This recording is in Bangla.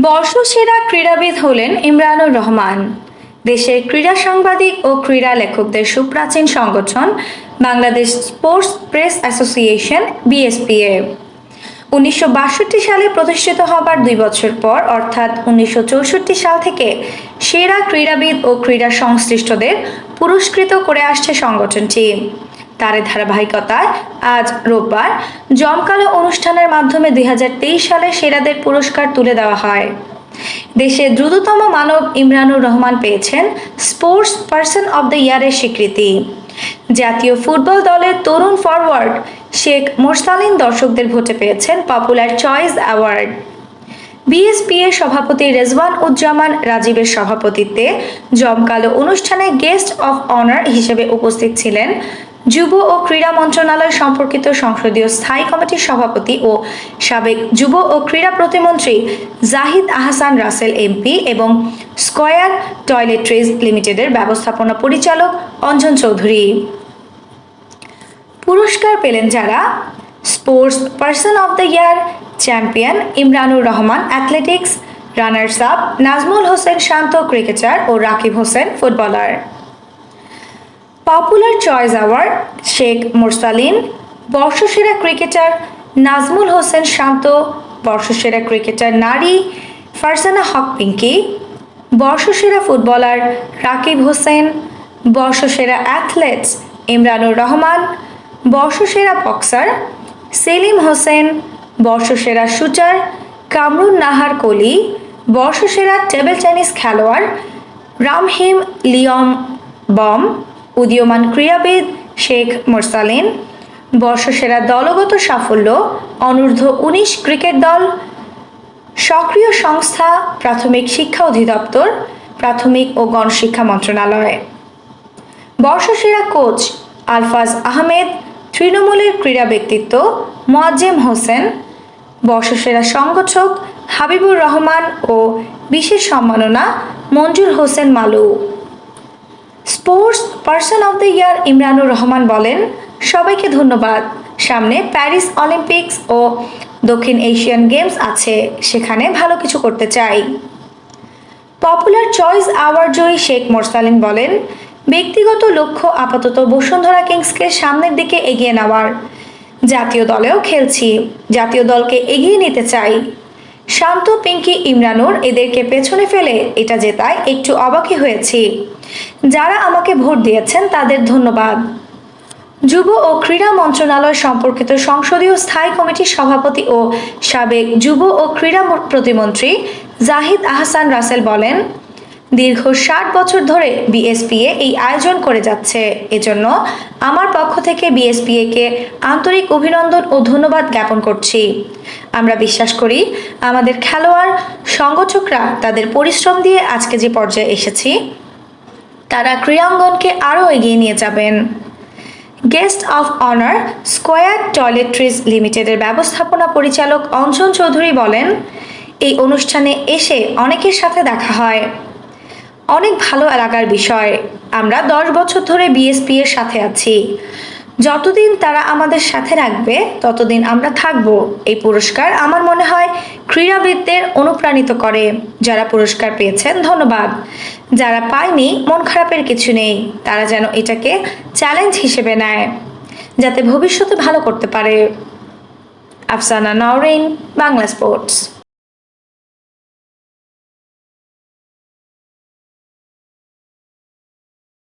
বর্ষসেরা ক্রীড়াবিদ হলেন ইমরানুর রহমান। দেশের ক্রীড়া সাংবাদিক ও ক্রীড়া লেখকদের সুপ্রাচীন সংগঠন Bangladesh sports press association, BSPA. উনিশশো বাষট্টি সালে প্রতিষ্ঠিত হবার দুই বছর পর, অর্থাৎ উনিশশো চৌষট্টি সাল থেকে সেরা ক্রীড়াবিদ ও ক্রীড়া সংশ্লিষ্টদের পুরস্কৃত করে আসছে সংগঠনটি। তার ধারাবাহিকতায় আজ রোববার জমকালো অনুষ্ঠানের মাধ্যমে দুই সালে সেরাদের পুরস্কার তুলে দেওয়া হয়। দেশের দ্রুততম মানব ইমরানুর রহমান পেয়েছেন স্পোর্টস পার্সন অব দ্য ইয়ারের স্বীকৃতি। জাতীয় ফুটবল দলের তরুণ ফরওয়ার্ড শেখ মোরসালিন দর্শকদের ভোটে পেয়েছেন পপুলার চয়েস অ্যাওয়ার্ড। বিএসপি এর সভাপতি রেজওয়ান উজ্জামান রাজীবের সভাপতিত্বে জমকালো অনুষ্ঠানে গেস্ট অফ অনার হিসেবে উপস্থিত ছিলেন যুব ও ক্রীড়া মন্ত্রণালয় সম্পর্কিত সংসদীয় স্থায়ী কমিটির সভাপতি ও সাবেক যুব ও ক্রীড়া প্রতিমন্ত্রী জাহিদ আহসান রাসেল এমপি এবং স্কয়ার টয়লেট্রিজ লিমিটেডের ব্যবস্থাপনা পরিচালক অঞ্জন চৌধুরী। পুরস্কার পেলেন যারা? Sports person of the year, champion Imranur Rahman, athletics, runners up, Nazmul Hossain Shanto cricketer O Rakib Hossain footballer. Popular choice award Sheikh Morsalin বর্ষসেরা ক্রিকেটার নাজমুল হোসেন শান্ত বর্ষসেরা ক্রিকেটার নারী ফারজানা হক পিঙ্কি বর্ষসেরা ফুটবলার রাকিব হোসেন বর্ষসেরা অ্যাথলেটস ইমরানুর রহমান বর্ষসেরা বক্সার সেলিম হোসেন বর্ষসেরা শুটার কামরুন নাহার কলি বর্ষসেরা টেবিল টেনিস খেলোয়াড় রামহিম লিয়ম বম উদীয়মান ক্রীড়াবিদ শেখ মোরসালিন, বর্ষসেরা দলগত সাফল্য অনূর্ধ্ব উনিশ ক্রিকেট দল, সক্রিয় সংস্থা, প্রাথমিক শিক্ষা অধিদপ্তর, প্রাথমিক ও গণশিক্ষা মন্ত্রণালয়। বর্ষসেরা কোচ আলফাজ আহমেদ, তৃণমূলের ক্রীড়া ব্যক্তিত্ব মোয়াজ্জেম হোসেন, বর্ষসেরা সংগঠক হাবিবুর রহমান ও বিশেষ সম্মাননা Manjur Hossain Malu. Sports person of the year Imranur Rahman বলেন, সবাইকে ধন্যবাদ। সামনে প্যারিস অলিম্পিক্স ও দক্ষিণ এশিয়ান গেমস আছে, সেখানে ভালো কিছু করতে চাই। পপুলার চয়েস অ্যাওয়ার্ড জয়ী শেখ মোরসালিন বলেন, ব্যক্তিগত লক্ষ্য আপাতত বসুন্ধরা কিংসকে সামনের দিকে এগিয়ে নেওয়ার। জাতীয় দলেও খেলছি, জাতীয় দলকে এগিয়ে নিতে চাই। শান্ত, পিঙ্কি, ইমরানুর এদেরকে পেছনে ফেলে এটা জেতায় একটু অবাকই হয়েছি। যারা আমাকে ভোট দিয়েছেন তাদের ধন্যবাদ। যুব ও ক্রীড়া মন্ত্রণালয় সম্পর্কিত সংসদীয় স্থায়ী কমিটির সভাপতি ও সাবেক যুব ও ক্রীড়া প্রতিমন্ত্রী জাহিদ আহসান রাসেল বলেন দীর্ঘ ষাট বছর ধরে বিএসপিএ এই আয়োজন করে যাচ্ছে। এজন্য আমার পক্ষ থেকে বিএসপিএ কে আন্তরিক অভিনন্দন ও ধন্যবাদ জ্ঞাপন করছি। আমরা বিশ্বাস করি, আমাদের খেলোয়াড় সংগঠকরা তাদের পরিশ্রম দিয়ে আজকে যে পর্যায়ে এসেছি, তারা ক্রীড়াঙ্গনকে আরও এগিয়ে নিয়ে যাবেন। Guest of honour Square Toiletries লিমিটেডের ব্যবস্থাপনা পরিচালক অঞ্জন চৌধুরী বলেন, এই অনুষ্ঠানে এসে অনেকের সাথে দেখা হয়। অনেক ভালো এলাকার বিষয়। আমরা দশ বছর ধরে বিএসপি এর সাথে আছি। যতদিন তারা আমাদের সাথে রাখবে, ততদিন আমরা থাকব। এই পুরস্কার আমার মনে হয় ক্রীড়াবিদদের অনুপ্রাণিত করে। যারা পুরস্কার পেয়েছেন, ধন্যবাদ। যারা পায়নি, মন খারাপের কিছু নেই। তারা যেন এটাকে চ্যালেঞ্জ হিসেবে নেয়, যাতে ভবিষ্যতে ভালো করতে পারে। আফসানা নওরিন, বাংলা স্পোর্টস।